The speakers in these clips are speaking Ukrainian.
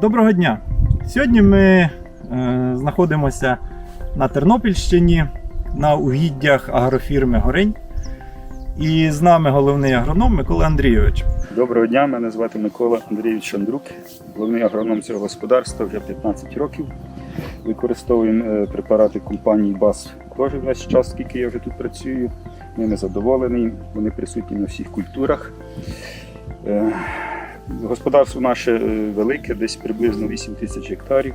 Доброго дня! Сьогодні ми е, знаходимося на Тернопільщині на угіддях агрофірми Горинь. І з нами головний агроном Микола Андрійович. Доброго дня, мене звати Микола Андрійович Шандрук, головний агроном цього господарства вже 15 років. Використовуємо е, препарати компанії БАС теж весь час, скільки я вже тут працюю. Ними задоволений, вони присутні на всіх культурах. Господарство наше е, велике, десь приблизно 8 тисяч гектарів.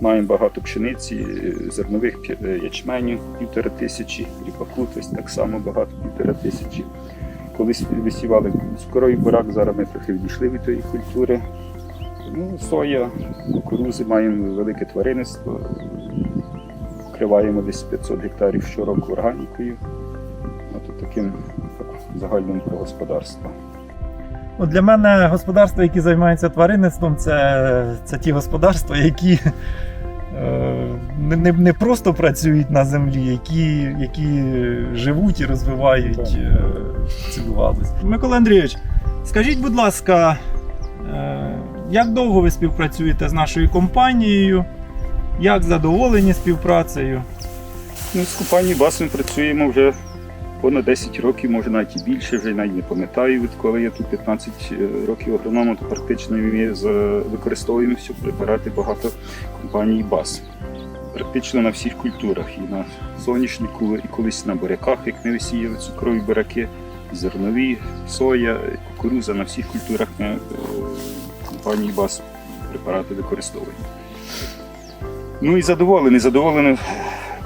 Маємо багато пшениці, е, зернових е, ячменю півтора тисячі, ріпаку, тобто так само багато півтора тисячі. Колись висівали цукровий бурак, зараз ми трохи відійшли від тої культури. Ну, соя, кукурузи, маємо велике тваринництво. Вкриваємо десь 500 гектарів щороку органікою. От таким загальним про господарство. Ну, для мене господарства, які займаються тваринництвом, це, це ті господарства, які е, не, не, просто працюють на землі, які, які живуть і розвивають е, цю галузь. Микола Андрійович, скажіть, будь ласка, е, як довго ви співпрацюєте з нашою компанією? Як задоволені співпрацею? Ну, з компанією БАС ми працюємо вже понад 10 років, може навіть і більше, вже навіть не пам'ятаю, відколи я тут 15 років агрономом, то практично ми використовуємо всі препарати багато компаній БАС. Практично на всіх культурах, і на соняшнику, і колись на буряках, як ми висіяли цукрові буряки, зернові, соя, кукуруза, на всіх культурах ми е, компанії БАС препарати використовуємо. Ну і задоволений, задоволений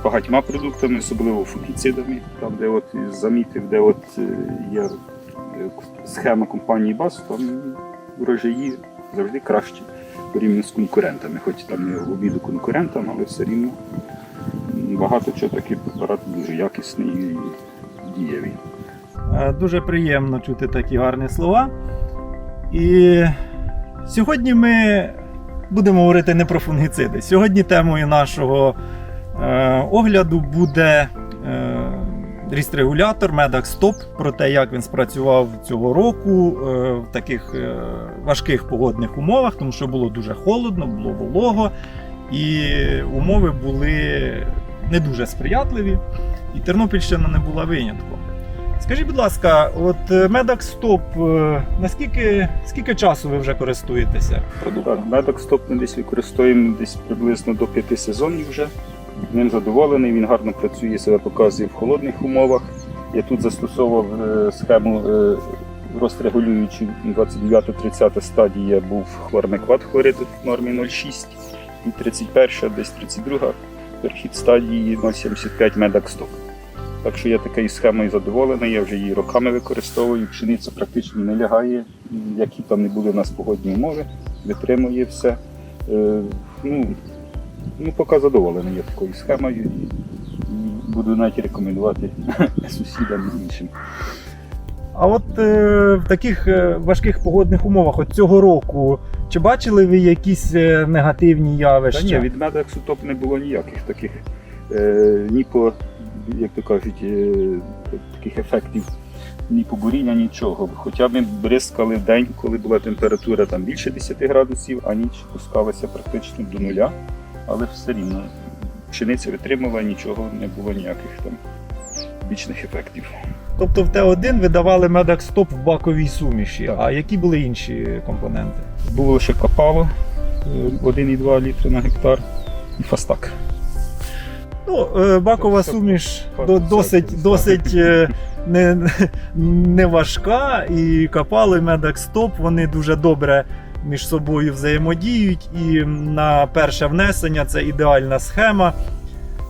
багатьма продуктами, особливо фунгіцидами, там, де от замітив, де от е, є е, схема компанії БАС, там врожаї завжди кращі порівняно з конкурентами. Хоч там в обіду конкурентам, але все рівно багато чого такий препарат дуже якісний і дієвий. Е, Дуже приємно чути такі гарні слова. І сьогодні ми будемо говорити не про фунгіциди. Сьогодні темою нашого огляду буде е, ріст-регулятор Medax Stop, про те, як він спрацював цього року е, в таких е, важких погодних умовах, тому що було дуже холодно, було волого, і умови були не дуже сприятливі, і Тернопільщина не була винятком. Скажіть, будь ласка, от е, Medax Stop, е, наскільки скільки часу ви вже користуєтеся? Так, медок стоп ми десь використовуємо десь приблизно до п'яти сезонів вже. Ним задоволений, він гарно працює, себе показує в холодних умовах. Я тут застосовував е, схему е, розрегулюючи 29-30 стадія був хлормекват хлорид в нормі 0,6 і 31, десь 32 перехід стадії 0,75 медак стоп. Так що я такою схемою задоволений, я вже її роками використовую. Пшениця практично не лягає, які там не були у нас погодні умови, витримує все. Е, ну, ну, поки задоволений я такою схемою і, буду навіть рекомендувати сусідам і іншим. А от е, в таких е, важких погодних умовах, от цього року, чи бачили ви якісь е, негативні явища? Та ні, від медексу топ не було ніяких таких е, ні по, як то кажуть, е, таких ефектів, ні побуріння, нічого. Хоча ми бризкали в день, коли була температура там більше 10 градусів, а ніч пускалася практично до нуля, але все рівно пшениця витримала, нічого не було ніяких там бічних ефектів. Тобто в Т1 ви давали Medax в баковій суміші, Так. а які були інші компоненти? Було лише капало е, 1,2 літри на гектар і фастак. Ну, е, бакова Це- суміш це- до- це- досить, це- досить е, не, не важка, і і Medax вони дуже добре між собою взаємодіють. І на перше внесення це ідеальна схема.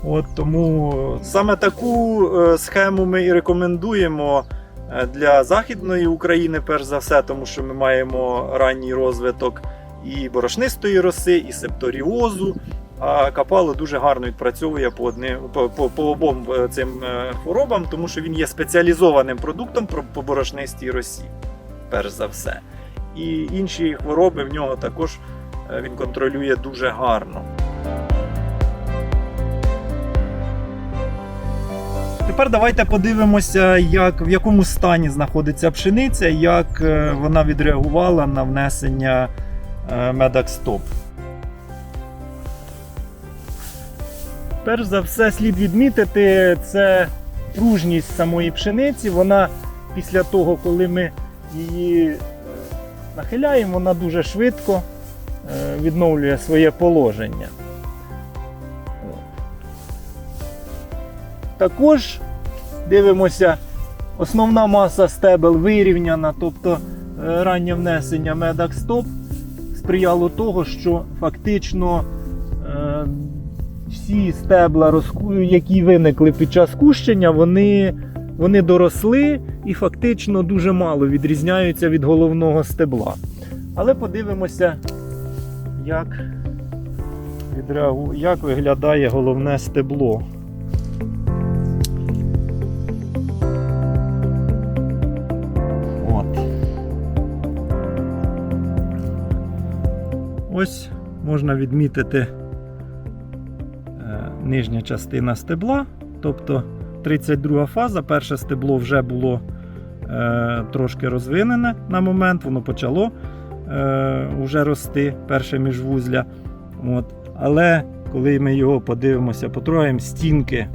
От тому саме таку е, схему ми і рекомендуємо е, для Західної України, перш за все, тому що ми маємо ранній розвиток і борошнистої роси, і септоріозу. А капало дуже гарно відпрацьовує по, одни, по, по, по обом е, цим хворобам, тому що він є спеціалізованим продуктом по борошнистій росі, перш за все. І інші хвороби в нього також е, він контролює дуже гарно. Тепер давайте подивимося, як, в якому стані знаходиться пшениця, як е, вона відреагувала на внесення е, Medax-Top. Перш за все, слід відмітити, це пружність самої пшениці. Вона після того, коли ми її нахиляємо, вона дуже швидко е, відновлює своє положення. Також дивимося, основна маса стебел вирівняна, тобто е, раннє внесення Medax-Top сприяло того, що фактично е, всі стебла, які виникли під час кущення, вони, вони доросли і фактично дуже мало відрізняються від головного стебла. Але подивимося, як, відреагу... як виглядає головне стебло. От. Ось можна відмітити е, нижня частина стебла, тобто 32 фаза, перше стебло вже було е, трошки розвинене на момент, воно почало е, вже рости, перше міжвузля. От. Але коли ми його подивимося, потрогаємо стінки,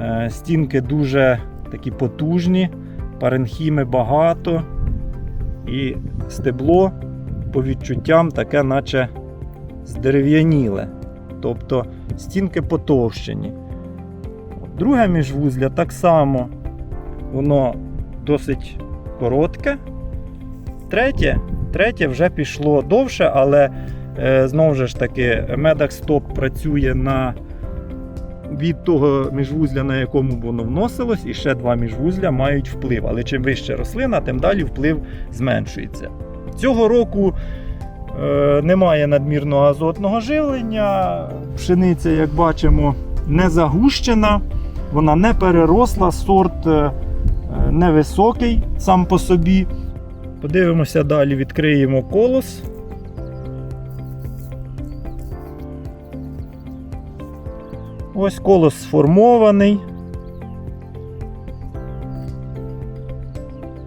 е, стінки дуже такі потужні, паренхіми багато, і стебло по відчуттям таке, наче здерев'яніле. Тобто стінки потовщені. Друге міжвузля так само, воно досить коротке. Третє, третє вже пішло довше, але е, знову ж таки, Medax Top працює на від того міжвузля, на якому воно вносилось, і ще два міжвузля мають вплив. Але чим вище рослина, тим далі вплив зменшується. Цього року е, немає надмірного азотного живлення. Пшениця, як бачимо, не загущена, вона не переросла, сорт е, е, невисокий сам по собі. Подивимося далі, відкриємо колос. Ось колос сформований.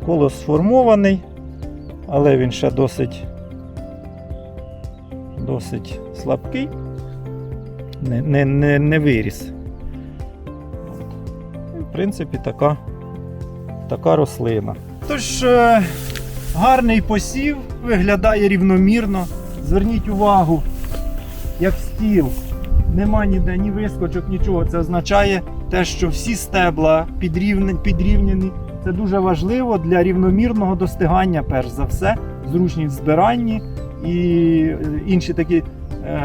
Колос сформований, але він ще досить, досить слабкий, не, не, не, не виріс. Принципі, така, така рослина. Тож, е, гарний посів, виглядає рівномірно. Зверніть увагу, як стіл. Нема ніде ні вискочок, нічого. Це означає те, що всі стебла підрівнені. Це дуже важливо для рівномірного достигання, перш за все, зручність в збиранні і е, інші такі е,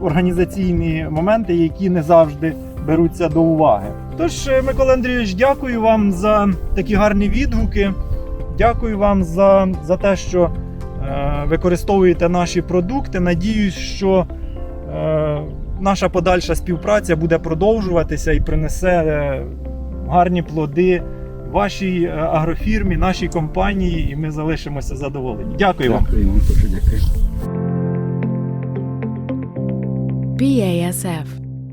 організаційні моменти, які не завжди беруться до уваги. Тож, е, Микола Андрійович, дякую вам за такі гарні відгуки. Дякую вам за, за те, що е, використовуєте наші продукти. Надіюсь, що е, наша подальша співпраця буде продовжуватися і принесе е, гарні плоди вашій е, агрофірмі, нашій компанії, і ми залишимося задоволені. Дякую вам. Дякую вам дуже дякую. BASF.